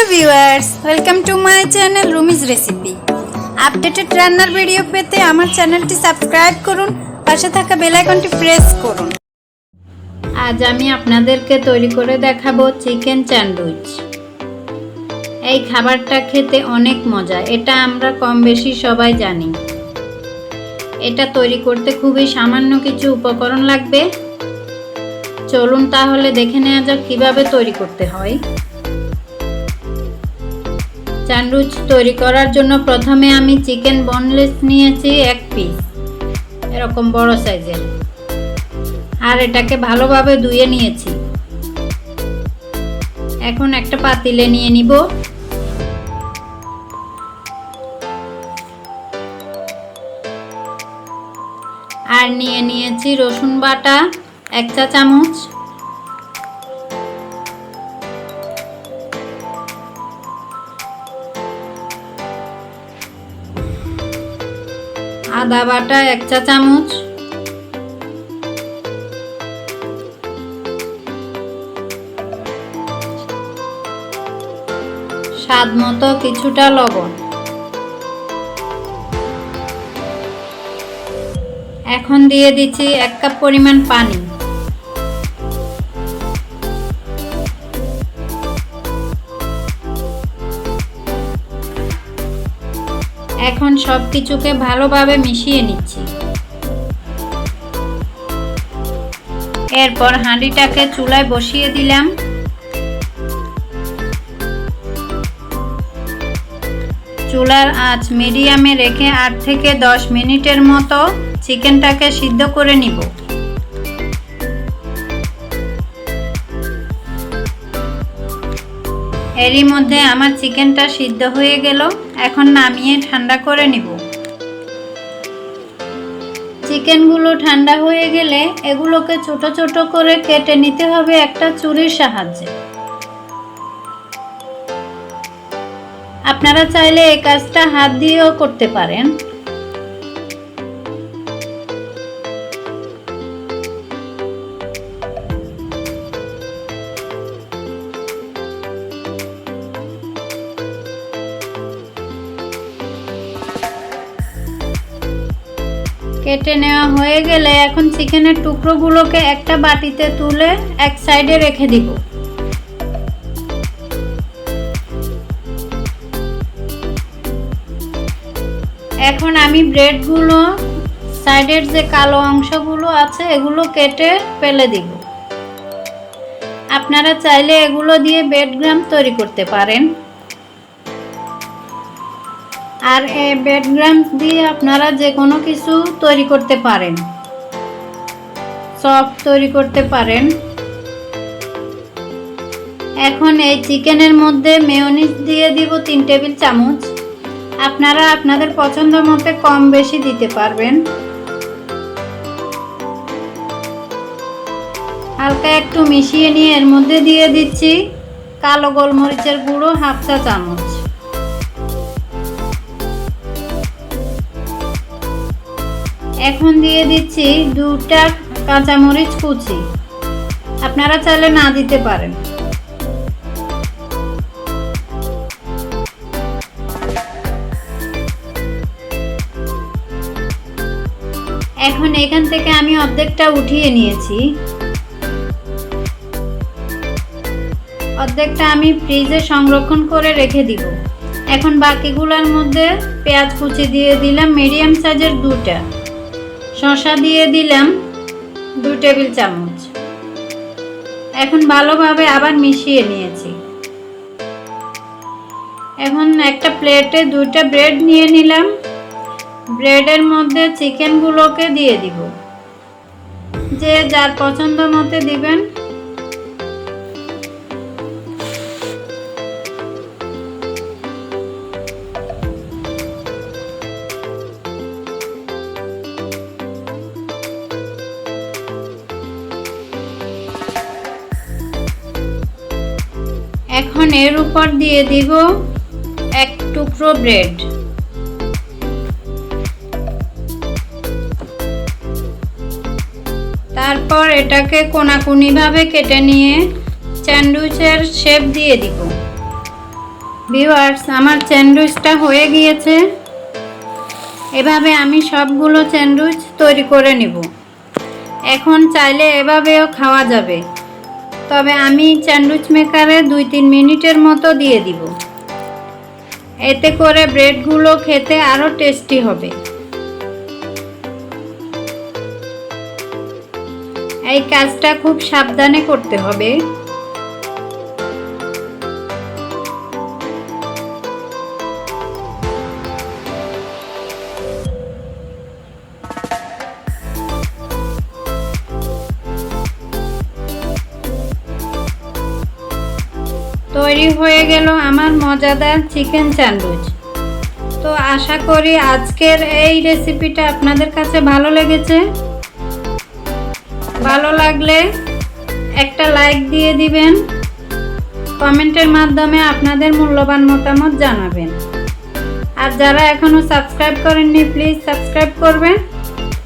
Hello viewers welcome to my channel Rumi's recipe updated রান্নার video পেতে আমার চ্যানেলটি সাবস্ক্রাইব করুন, পাশে থাকা বেল আইকনটি প্রেস করুন। আজ আমি আপনাদেরকে তৈরি করে দেখাবো চিকেন স্যান্ডউইচ এই খাবারটা খেতে অনেক মজা, এটা আমরা কম বেশি সবাই জানি। এটা তৈরি করতে খুবই সামান্য কিছু উপকরণ লাগবে। চলুন তাহলে দেখে নেওয়া যাক কীভাবে তৈরি করতে হয়। স্যান্ডউইচ তৈরি করার জন্য প্রথমে আমি চিকেন বনলেস নিয়েছি এক পিস, এরকম বড় সাইজের। আর এটাকে ভালোভাবে ধুয়ে নিয়েছি। এখন একটা পাতিলে নিয়ে নিব। আর নিয়ে নিয়েছি রসুন বাটা, এক চা চামচ। আদা বাটা এক চা চামচ। স্বাদ মতো কিছুটা লবণ। এখন দিয়ে দিচ্ছি এক কাপ পরিমাণ পানি। এখন সব কিছুকে ভালোভাবে মিশিয়ে নিচ্ছি। এরপর হাঁড়িটাকে চুলায় বসিয়ে দিলাম। চুলার আঁচ মিডিয়ামে রেখে আট থেকে দশ মিনিটের মতো চিকেনটাকে সিদ্ধ করে নিব। এরই মধ্যে আমার চিকেনটা সিদ্ধ হয়ে গেল। এখন নামিয়ে ঠান্ডা করে নিব। চিকেনগুলো ঠান্ডা হয়ে গেলে এগুলোকে ছোট ছোট করে কেটে নিতে হবে একটা চুরির সাহায্যে। আপনারা চাইলে এই কাজটা হাত দিয়েও করতে পারেন। কেটে নেওয়া হয়ে গেলে এখন চিকেনের টুকরোগুলোকে একটা বাটিতে তুলে এক সাইডে রেখে দিব। এখন আমি ব্রেডগুলো, সাইডের যে কালো অংশগুলো আছে, এগুলো কেটে ফেলে দিব। আপনারা চাইলে এগুলো দিয়ে বেড গ্রাম তৈরি করতে পারেন। আর এই গ্রাম দিয়ে আপনারা যে কোনো কিছু তৈরি করতে পারেন। সফট তৈরি করতে পারেন। এখন এই চিকেনের মধ্যে মেয়নিজ দিয়ে দিব তিন টেবিল চামচ। আপনারা আপনাদের পছন্দ মতে কম বেশি দিতে পারবেন। হালকা একটু মিশিয়ে নিয়ে এর মধ্যে দিয়ে দিচ্ছি কালো গোলমরিচের গুঁড়ো হাফ চা চামচ। এখন দিয়ে দিচ্ছি দুটা কাঁচামরিচ কুচি। আপনারা চাইলে না দিতে পারেন। এখন এখান থেকে আমি অর্ধেকটা উঠিয়ে নিয়েছি। অর্ধেকটা আমি ফ্রিজে সংরক্ষণ করে রেখে দিব। এখন বাকিগুলোর মধ্যে পেঁয়াজ কুচি দিয়ে দিলাম, মিডিয়াম সাইজের দুটা। শসা দিয়ে দিলাম দু টেবিল চামচ। এখন ভালোভাবে আবার মিশিয়ে নিয়েছি। এখন একটা প্লেটে দুইটা ব্রেড নিয়ে নিলাম। ব্রেডের মধ্যে চিকেনগুলোকে দিয়ে দিব। যে যার পছন্দ মতে দিবেন। এর উপর দিয়ে দিব এক টুকরো ব্রেড। তারপর এটাকে কোনাকুনিভাবে কেটে নিয়ে স্যান্ডউইচের শেপ দিয়ে দিব। ভিউয়ার্স, আমার স্যান্ডউইচটা হয়ে গিয়েছে। এভাবে আমি সবগুলো স্যান্ডউইচ তৈরি করে নিব। এখন চাইলে এভাবেও খাওয়া যাবে। তবে আমি স্যান্ডউইচ মেকারে দুই তিন মিনিটের মতো দিয়ে দিব। এতে করে ব্রেডগুলো খেতে আরও টেস্টি হবে। এই কাজটা খুব সাবধানে করতে হবে। তৈরি হয়ে গেল আমার মজাদার চিকেন স্যান্ডউইচ। তো আশা করি আজকের এই রেসিপিটা আপনাদের কাছে ভালো লেগেছে। ভালো লাগলে একটা লাইক দিয়ে দিবেন। কমেন্টের মাধ্যমে আপনাদের মূল্যবান মতামত জানাবেন। আর যারা এখনও সাবস্ক্রাইব করেননি, প্লিজ সাবস্ক্রাইব করবেন।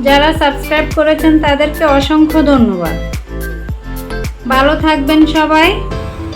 যারা সাবস্ক্রাইব করেছেন, তাদেরকে অসংখ্য ধন্যবাদ। ভালো থাকবেন সবাই।